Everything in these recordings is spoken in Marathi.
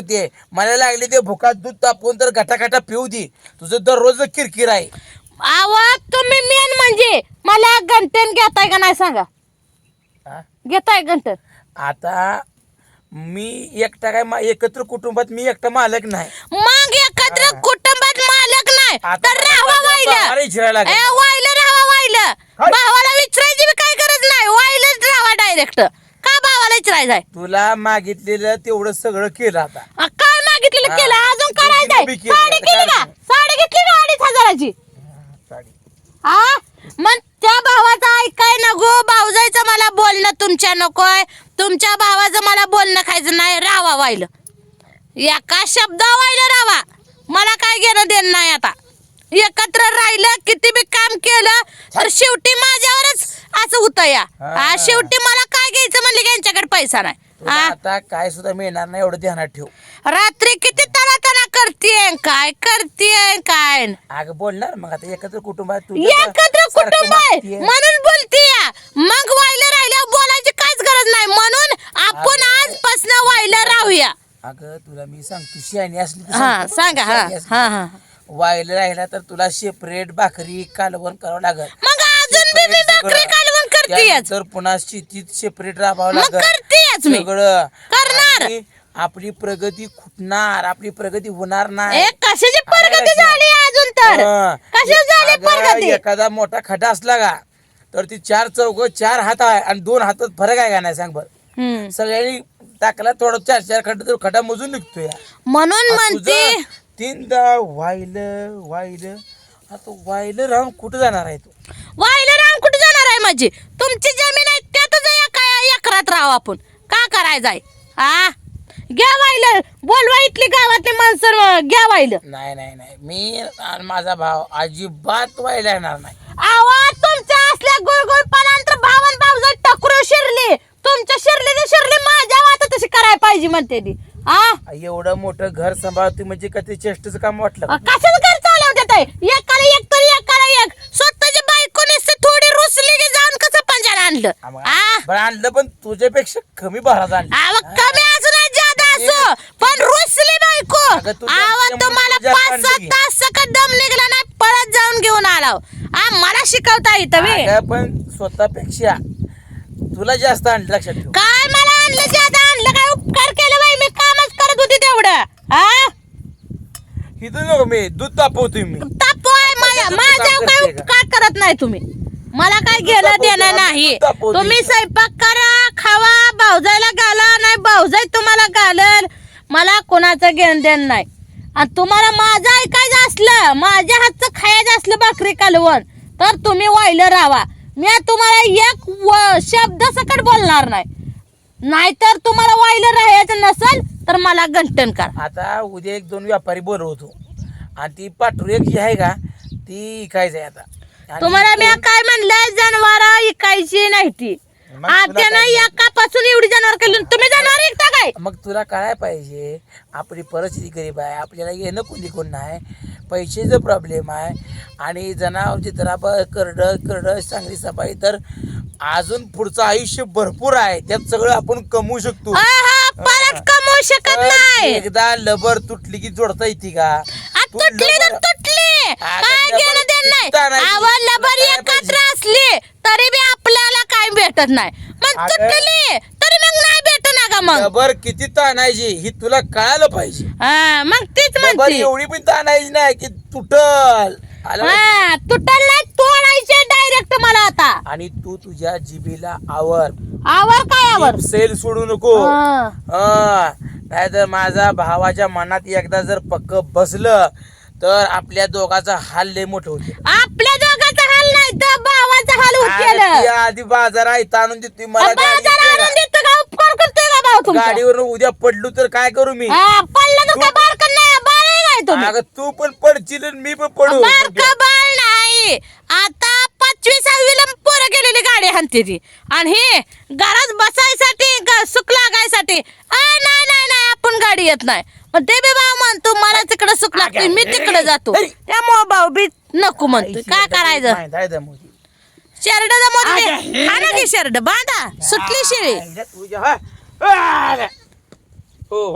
तापवते मला लागले ते भुकात दूध तापवून तर गटागटा पिऊ दे. तुझं दररोज किरकिर आहे. आवाज तुम्ही मेन म्हणजे मला घंटन घेताय का नाही सांगा? हा? घेताय घंटन? आता मी एकटा काय मा- एकत्र कुटुंबात मी एकटा मालक नाही. मग एकत्र कुटुंबात मालक नाही. आता तर राहावा वाहिलं विचारायला लागेल. ए, वाहिलं राहावा वाहिलं? भावाला विचारायची बी काय गरज नाही. वाहिलंच राहावा डायरेक्ट विचारायचंय तुला मागितलेलं तेवढं सगळं केलं आता. अ, काय मागितलेलं. केलं? अजून करायचंय बी केलं. साडी केली का? काय? साडी घेतली का अडीच हजाराची? साडी. हा मग त्या भावाचं ऐकाय नको. भाऊजायचं मला बोलणं तुमच्या नकोय. तुमच्या भावाचं मला बोलणं खायचं नाही. राहावा वाहिलं एका शब्दा वाहिलं राहावा मला काय घेणं देणं नाही आता. एकत्र राहिलं किती बी काम केलं तर शेवटी माझ्यावरच असं होतं या. हा. हा, शेवटी मला घ्यायचं म्हणले की यांच्याकडे पैसा नाही. तुला हा आता काय सुद्धा मिळणार नाही एवढं ध्यानात ठेव. रात्री किती तना तना करतीये काय करतीये काय? अगं बोलणार मग आता एकत्र कुटुंबात तू एकत्र कुटुंब आहे. म्हणून बोलतीय मग वाहिलं राहिल्यावर बोलायची काहीच गरज नाही. म्हणून आपण आजपासून वाहिलं राहूया. अगं तुला मी सांगतो शहाणी असली तर हा सांगतो. सांगा हा शहाणी असली. हा हा. वायला राहिला तर तुला सेपरेट भाकरी कालवण करावं लागल. मग अजून बी मी भाकरी करतेयच. तर पुन्हा शेतीत सेपरेट राहावं मग लागल. करतेयच मी. सगळं. करणार. आणि आपली प्रगती खुटणार आपली प्रगती होणार नाही. ए कशाची प्रगती झाली अजून तर? हं. कशाची झाली अगं, प्रगती? एखादा मोठा खडा असला का तर ती चार चौक चार हात आहे आणि दोन हातात फरक आहे का नाही सांग बर? हम्म. सगळ्यांनी टाकला थोडं चार चार खड्डा तर खड्डा मोजून निघतो या म्हणून आ, म्हणते. तुझं तीनदा वाहिलं वाहिलं आता वाहिलं राहून कुठं जाणार आहे तू? वाहिलं राम आहे माझी? तुमची जमीन आहे त्यातच एका एकरात राहू आपण. का करायचंय हा घ्या वाहिलं बोलवा इथली गावातली माणसं घ्या वाहिलं नाही नाही नाही. मी आणि माझा भाव अजिबात व्हायला येणार नाही. आवाज तुमच्या असल्या गुळगुळपणानंतर भावन भावजण टकरू शिरली. तुमच्या शिरली ते शिरली माझ्या वाटत तशी करायला पाहिजे म्हणते ती. हा एवढं मोठं घर सांभाळतो म्हणजे का ते चेष्टेचं काम वाटलं? कशाच घर चालवतात आहे? एकाला एक तरी एकाला एक. की जाऊन कसं पंजाला आणलं? आ, मग हा बरं आणलं पण तुझ्यापेक्षा कमी भरात आणलं. आव कमी असू ना जादा असो. पण रुसली बायको. अगं तू आव त्यामुळे तुम्हाला तुझ्या पाच घे. तास सकट दम निघला नाही पळत जाऊन घेऊन आलाव हा मला शिकवता येतं बे. अगं, पण स्वतःपेक्षा तुला जास्त आणलं लक्षात ठेव. काय मला आणलं जादा आणलं? काय उपकार केलं बाई? मी कामच करत होती तेवढं. हा? इथं नको मी दूध तापवतोय मी. तापवाय माझ्या तू माझ्या काम काय? उपकार करत नाही तुम्ही? मला काय घेणं देणं नाही. तुम्ही स्वयंपाक करा खावा भाऊजाईला घाला नाही भाऊजाई तुम्हाला घालल मला कोणाचं घेणं देणं नाही. आणि तुम्हाला माझं ऐकायचं असलं माझ्या हातचं खायचं असलं भाकरी कालवण तर तुम्ही वाहिलं राहा. मी तुम्हाला एक शब्द सकट बोलणार नाही. नाहीतर तुम्हाला वाहिलं राहायचं नसेल तर मला गंटन करा. आता उद्या एक दोन व्यापारी बोलवतो. आणि ती पाठरू एक जी आहे का ती इकायचं आहे आता. तुम्हाला मी काय म्हणलं? जनावर इकायची नाही ती. मग तुला त्यानं काय- एकापासून एवढी जनावर केली. तुम्ही जनावर ऐकता काय? मग तुला कळायला पाहिजे? आपली परिस्थिती गरीब आहे. आपल्याला येणं कोणी कोण नाही. पैशाचा प्रॉब्लेम आहे. आणि जनावरची तर करड करड चांगली सफाई तर अजून पुढचं आयुष्य भरपूर आहे. त्यात सगळं आपण कमवू शकतो. परत कमवू शकत पण नाही. एकदा लबर तुटली की जोडता येते का? आ, तू तुटली तर लबर- तुटली. अगं, काय घेणं देणं नाही नाही. आवड लबर तुला काय एकत्र पाहिजे? असली तरी बी आपल्याला काय भेटत नाही मग अगं. तुटली तरी मग नाही भेट ना का मग लबर किती ताणायची ही तुला कळायला पाहिजे हा, मग तीच लबर म्हणते एवढी पण ताणायची नाही की तुटल आलं लक्षात? हा तुटल नाही तोडायचे डायरेक्ट मला आता आणि तू तुझ्या जिबीला आवर आवर काय आवर सेल सोडू नको हा. नाहीतर माझा भावाच्या मनात एकदा जर पक्क बसलं तर आपल्या दोघाचा हाल लय मोठं होते आपल्या दोघांचा हाल नाही तर भावाचा हाल होत गेलं. आधी बाजार आहे आणून देते मला गाडी बाजार दे आणून ना. देतो का? उपकार करतोय का भाऊ तुमचा? गाडीवर उद्या पडलो तर काय करू मी? हा, पडलं तर काय बारकं नाही बाळ आहे काय तुम्ही. अगं तू पण पडशील आणि मी पण पडू. बारकं बाळ नाही? गेलेली गाडी हाणते ती. आणि हे घरात बसायसाठी सुख लागायसाठी. नाही नाही नाही आपण गाडी येत नाही. मग ते बी भाऊ म्हणतो मला तिकडे सुख लागते मी तिकडे जातो. त्यामुळे भाऊ बी नको म्हणतो काय करायचं. शर्ट जमवते आणा की शर्ट बांधा. सुटली शिळी हा. हो,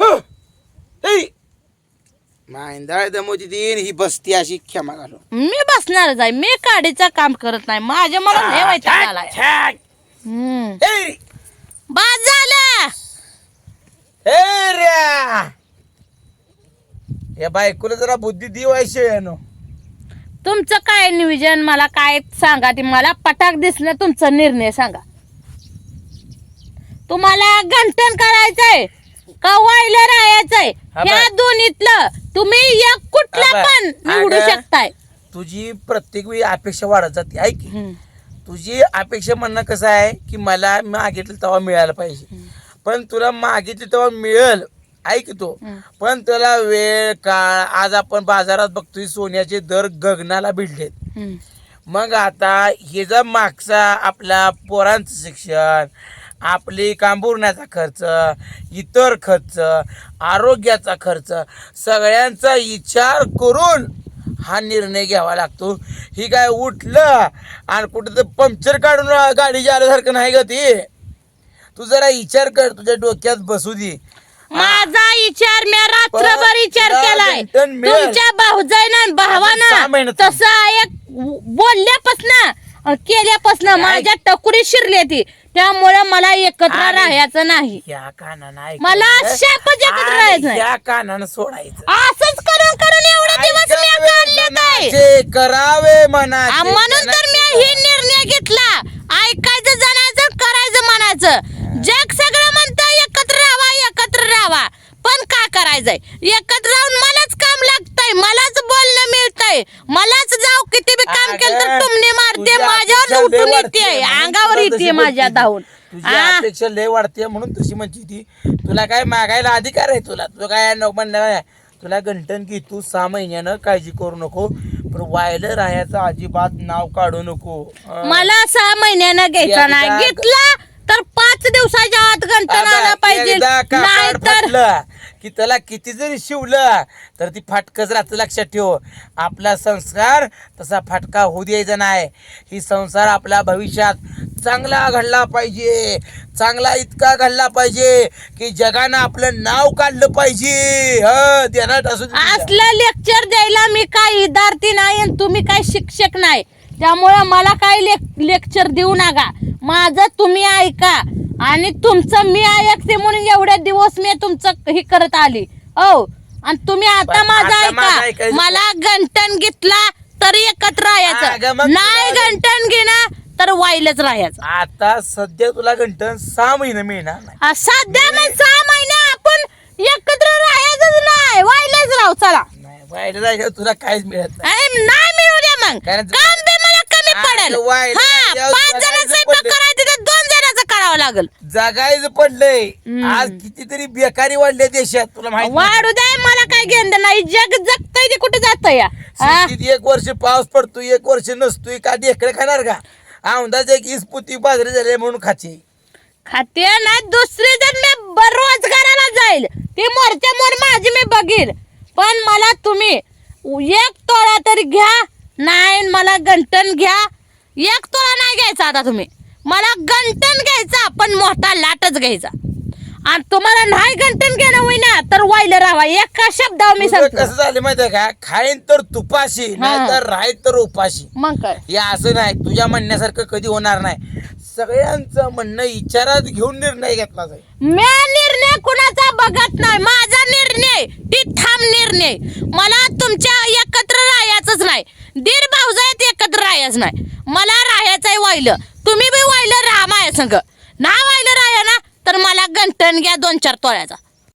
हो, मांदाळ दमवती तीन ही बसती अशी क्षमा घालून मी बसणारच आहे मी काडीचं काम करत नाही माझ्या मला लय वैताग आलाय. छाक. हम्म. ऐ, बस झालं ऐ ऱ्या. या बायकोला जरा बुद्धी दिवायची नो तुमचं काय नियोजन मला काय सांगा ते मला पटाक दिसलं तुमचा निर्णय सांगा तुम्हाला गंठन करायचंय का वायला राहायचंय हा या बाय. दोन्हीतलं तुम्ही एक कुठलं. पण निवडू अगं. शकताय तुझी प्रत्येक वेळी अपेक्षा वाढत जाते ऐक की. हम्म. तुझी अपेक्षा म्हणणं कसं आहे की मला मागितलं तेव्हा मिळायला पाहिजे पण तुला मागितलं तेव्हा मिळेल ऐक तो हम्म. पण तुला वेळ काळ आज आपण बाजारात बघतोय सोन्याचे दर गगनाला भिडलेत हम्म. मग आता हे जर मागचा आपला पोरांचं शिक्षण आपली कांबुरण्याचा खर्च इतर खर्च आरोग्याचा खर्च सगळ्यांचा विचार करून हा निर्णय घ्यावा लागतो. ही काय उठलं आणि कुठं तर पंक्चर काढून गाडी आल्यासारखं नाही ग ते. तू जरा विचार कर तुझ्या डोक्यात बसू दे. माझा विचार मी रात्रभर विचार केलाय. तुमच्या भाऊजाईनं भावानं तसं एक बोलल्यापासनं केल्यापासनं माझ्या टकुरी शिरली ती. त्यामुळे मला एकत्र राहायचं नाही. या कानानं ऐकायचं. मला शापच एकत्र राहायचं नाही. या कानानं सोडायचं. असंच करून करून एवढे दिवस मी जे करावे आ, म्हणून तर मी ही निर्णय घेतला. ऐकायचं जाण्याचं करायचं म्हणायचं. जग सगळं म्हणतं एकत्र राहावा एकत्र राहावा. पण का करायचंय? एकत्र राहून मलाच काम लागतंय मलाच बोलणं मिळतंय मलाच जाऊ किती बी काम केलं तर टुमणे मारते माझ्यावर उठून येते अंगावर येते माझ्या धावून. तुझी आ, अपेक्षा लय वाढते म्हणून तशी म्हणते ती. तुला काय मागायला अधिकार आहे तुला? तुला काय नको म्हणलं नाही. तुला गंठन की तू सहा महिन्यानं काळजी करू नको पण व्हायला राहायचं अजिबात नाव काढू नको. मला सहा महिन्यानं घ्यायचा नाही. एकदा- घेतला तर पाच दिवसाच्या आत गंटन आला आता पाहिजे. एकदा नाही काकाड तर फाटलं? की त्याला किती जरी शिवलं तर ती फाटकच राहतं लक्षात ठेव. आपला संस्कार तसा फाटका होऊ द्यायचा नाही. ही संसार आपल्या भविष्यात चांगला घडला पाहिजे. चांगला इतका घडला पाहिजे की जगानं आपलं नाव काढलं पाहिजे. ह ध्यानात असलं लेक्चर द्यायला मी काय विद्यार्थी नाही आणि तुम्ही काय शिक्षक नाही. त्यामुळे मला काय लेक्चर देऊ नका. माझं तुम्ही ऐका. आणि तुमचं मी ऐकते म्हणून एवढ्या दिवस मी तुमचं हे करत आली. हो. आणि तुम्ही आता माझं ऐका. मला गंटन घेतला तरी एकत्र राहायचं. मग नाही तुला- गंटन घेणं तर वाईलच राहायचं. आता सध्या तुला गंठन सहा महिने मिळणार नाही. आ, सध्या मग सहा महिने आपण एकत्र राहायचंच नाही. वाईलच राहू चला. नाही जायचं तुला काहीच मिळत नाही. अरे नाही मिळू द्या मग. कारण काम बी मला कमी पडेल. पाच जणांचा स्वयंपाक पडलं. करायचं तर दोन जणांचं करावं लागेल. जगायचं पडलंय. आज कितीतरी बेकारी वाढल्या देशात. तुला माहिती वाढू द्या मला काय घेणं नाही. जग जगतय ते कुठे जात या हा? शेतीत एक वर्ष पाऊस पडतोय एक वर्ष नसतोय. का ढेकळे खाणार का? औंदाच एक इसपुती बाजरी झाले म्हणून खाते. खाते ना दुसरी जर मी ब- रोजगाराला जाईल ती मोरच्या मोर माझी मी बघील. पण मला तुम्ही एक तोळा तरी घ्या नाही मला गंटन घ्या. एक तोळा नाही घ्यायचा आता तुम्ही. मला गंटन घ्यायचा पण मोठा लाटच घ्यायचा. आणि तुम्हाला नाही गंटन घेणं होईना तर वाईला राहा एका शब्दावर मी तुझं सांगतो. कसं झालं माहितीये का? खाईन तर तुपाशी नाही तर राहील तर उपाशी. मग काय? हे असं नाही. तुझ्या म्हणण्यासारखं कधी होणार नाही. सगळ्यांचं म्हणणं विचारात घेऊन निर्णय घेतला जाईल. मी निर्णय कुणाचा बघत नाही. माझा निर्णय ती ठाम निर्णय. मला तुमच्या एकत्र राहायचंच नाही. दीर भाऊजात एकत्र राहायच नाही. मला राहायचंय वाहिलं. तुम्ही बी वाहिलं राहा माझ्या संग. ना वाहिलं राहा ना तर मला गंठण घ्या दोन चार तोळ्याचा.